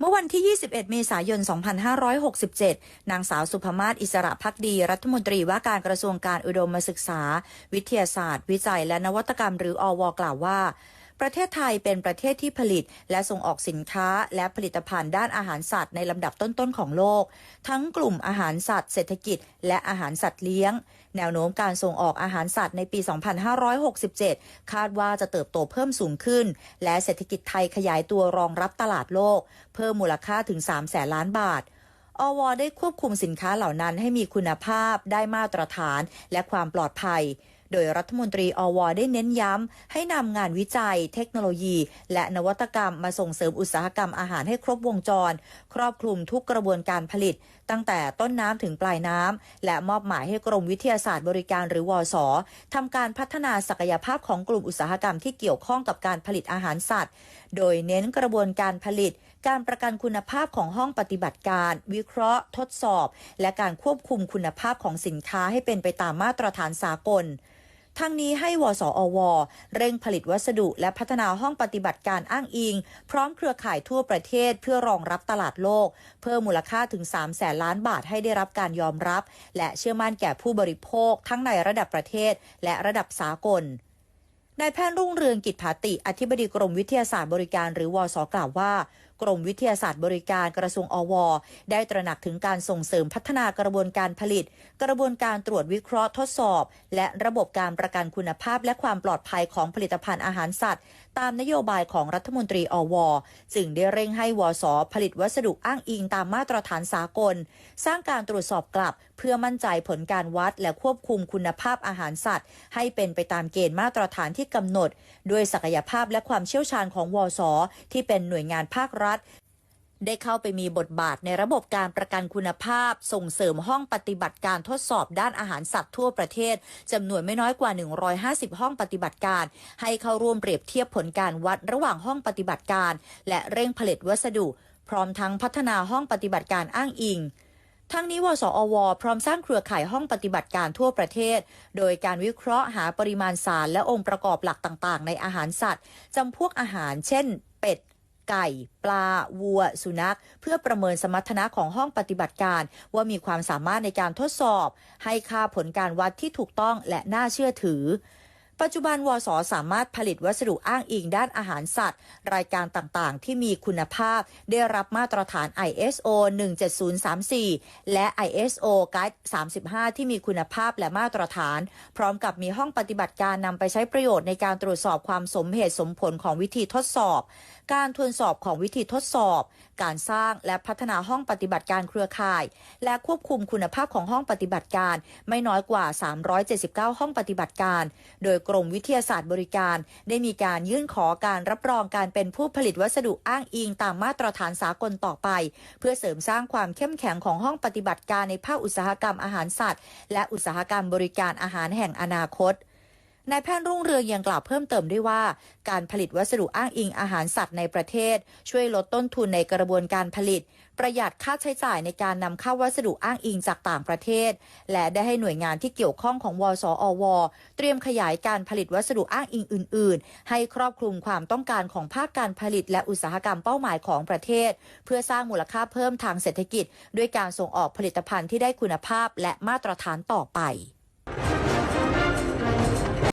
เมื่อวันที่ 21 เมษายน 2567 นางสาวสุภมาศอิสระพักดี รัฐมนตรีว่าการกระทรวงการอุดมศึกษา วิทยาศาสตร์ วิจัยและนวัตกรรมหรืออวกล่าวว่า ประเทศไทยเป็นประเทศที่ผลิต และส่งออกสินค้าและผลิตภัณฑ์ด้านอาหารสัตว์ในลำดับต้นๆของโลก ทั้งกลุ่มอาหารสัตว์เศรษฐกิจ และอาหารสัตว์เลี้ยง แนวโน้มการส่งออกอาหารสัตว์ในปี 2567 คาดว่าจะเติบโตเพิ่มสูงขึ้น และเศรษฐกิจไทยขยายตัวรองรับตลาดโลก เพิ่มมูลค่าถึง3แสนล้านบาทอวได้ควบคุมสินค้าเหล่านั้นให้มีคุณภาพได้มาตรฐานและความปลอดภัย โดยรัฐมนตรีอวได้เน้นย้ำ ให้นำงานวิจัย เทคโนโลยี และนวัตกรรมมาส่งเสริมอุตสาหกรรมอาหารให้ครบวงจร ครอบคลุมทุกกระบวนการผลิต ตั้งแต่ต้นน้ำถึงปลายน้ำและมอบหมายให้กรมวิทยาศาสตร์บริการหรือวอสทำการพัฒนาศักยภาพของกลุ่มอุตสาหกรรมที่เกี่ยวข้องกับการผลิตอาหารสัตว์ โดยเน้นกระบวนการผลิต การประกันคุณภาพของห้องปฏิบัติการ วิเคราะห์ ทดสอบ และการควบคุมคุณภาพของสินค้าให้เป็นไปตามมาตรฐานสากล ทั้งนี้ให้วสอว เร่งผลิตวัสดุและพัฒนาห้องปฏิบัติการอ้างอิง พร้อมเครือข่ายทั่วประเทศเพื่อรองรับตลาดโลก เพิ่มมูลค่าถึง 3 แสนล้านบาทให้ได้รับการยอมรับ และเชื่อมั่นแก่ผู้บริโภค ทั้งในระดับประเทศ และระดับสากลนายแพทย์รุ่งเรืองกิจผาติ อธิบดีกรมวิทยาศาสตร์บริการหรือวสกล่าวว่า กรมวิทยาศาสตร์บริการกระทรวงอว ได้ตระหนักถึงการส่งเสริมพัฒนากระบวนการผลิต กระบวนการตรวจวิเคราะห์ทดสอบ และระบบการประกันคุณภาพและความปลอดภัยของผลิตภัณฑ์อาหารสัตว์ ตามนโยบายของรัฐมนตรีอว จึงได้เร่งให้วสผลิตวัสดุอ้างอิงตามมาตรฐานสากล สร้างการตรวจสอบกลับ เพื่อมั่นใจผลการวัดและควบคุมคุณภาพอาหารสัตว์ ให้เป็นไปตามเกณฑ์มาตรฐานที่กำหนด ด้วยศักยภาพและความเชี่ยวชาญของวสที่เป็นหน่วยงานภาครัรัฐ ได้เข้าไปมีบทบาทในระบบการประกันคุณภาพ ส่งเสริมห้องปฏิบัติการทดสอบด้านอาหารสัตว์ทั่วประเทศจำนวนไม่น้อยกว่า 150 ห้องปฏิบัติการ ให้เข้าร่วมเปรียบเทียบผลการวัดระหว่างห้องปฏิบัติการ และเร่งผลิตวัสดุ พร้อมทั้งพัฒนาห้องปฏิบัติการอ้างอิงทั้งนี้วสอว พร้อมสร้างเครือข่ายห้องปฏิบัติการทั่วประเทศ โดยการวิเคราะห์หาปริมาณสารและองค์ประกอบหลักต่าง ๆ ในอาหารสัตว์จำพวกอาหาร เช่น เป็ด ไก่ ปลา วัว สุนัข เพื่อประเมินสมรรถนะของห้องปฏิบัติการ ว่ามีความสามารถในการทดสอบ ให้ค่าผลการวัดที่ถูกต้องและน่าเชื่อถือ ปัจจุบันวสสามารถผลิตวัสดุอ้างอิงด้านอาหารสัตว์ รายการต่างๆ ที่มีคุณภาพ ได้รับมาตรฐาน ISO 17034 และ ISO Guide 35 ที่มีคุณภาพและมาตรฐาน พร้อมกับมีห้องปฏิบัติการนำไปใช้ประโยชน์ในการตรวจสอบความสมเหตุสมผลของวิธีทดสอบ การทวนสอบของวิธีทดสอบ การสร้างและพัฒนาห้องปฏิบัติการเครือข่าย และควบคุมคุณภาพของห้องปฏิบัติการ ไม่น้อยกว่า 379 ห้องปฏิบัติการ โดยกรมวิทยาศาสตร์บริการ ได้มีการยื่นขอการรับรองการเป็นผู้ผลิตวัสดุอ้างอิงตามมาตรฐานสากลต่อไป เพื่อเสริมสร้างความเข้มแข็งของห้องปฏิบัติการในภาคอุตสาหกรรมอาหารสัตว์ และอุตสาหกรรมบริการอาหารแห่งอนาคต นายแพทย์รุ่งเรืองยังกล่าวเพิ่มเติมด้วยว่า การผลิตวัสดุอ้างอิงอาหารสัตว์ในประเทศ ช่วยลดต้นทุนในกระบวนการผลิต ประหยัดค่าใช้จ่ายในการนำเข้าวัสดุอ้างอิงจากต่างประเทศ และได้ให้หน่วยงานที่เกี่ยวข้องของวสอว เตรียมขยายการผลิตวัสดุอ้างอิงอื่น ๆ ให้ครอบคลุมความต้องการของภาคการผลิต และอุตสาหกรรมเป้าหมายของประเทศ เพื่อสร้างมูลค่าเพิ่มทางเศรษฐกิจ ด้วยการส่งออกผลิตภัณฑ์ที่ได้คุณภาพและมาตรฐานต่อไป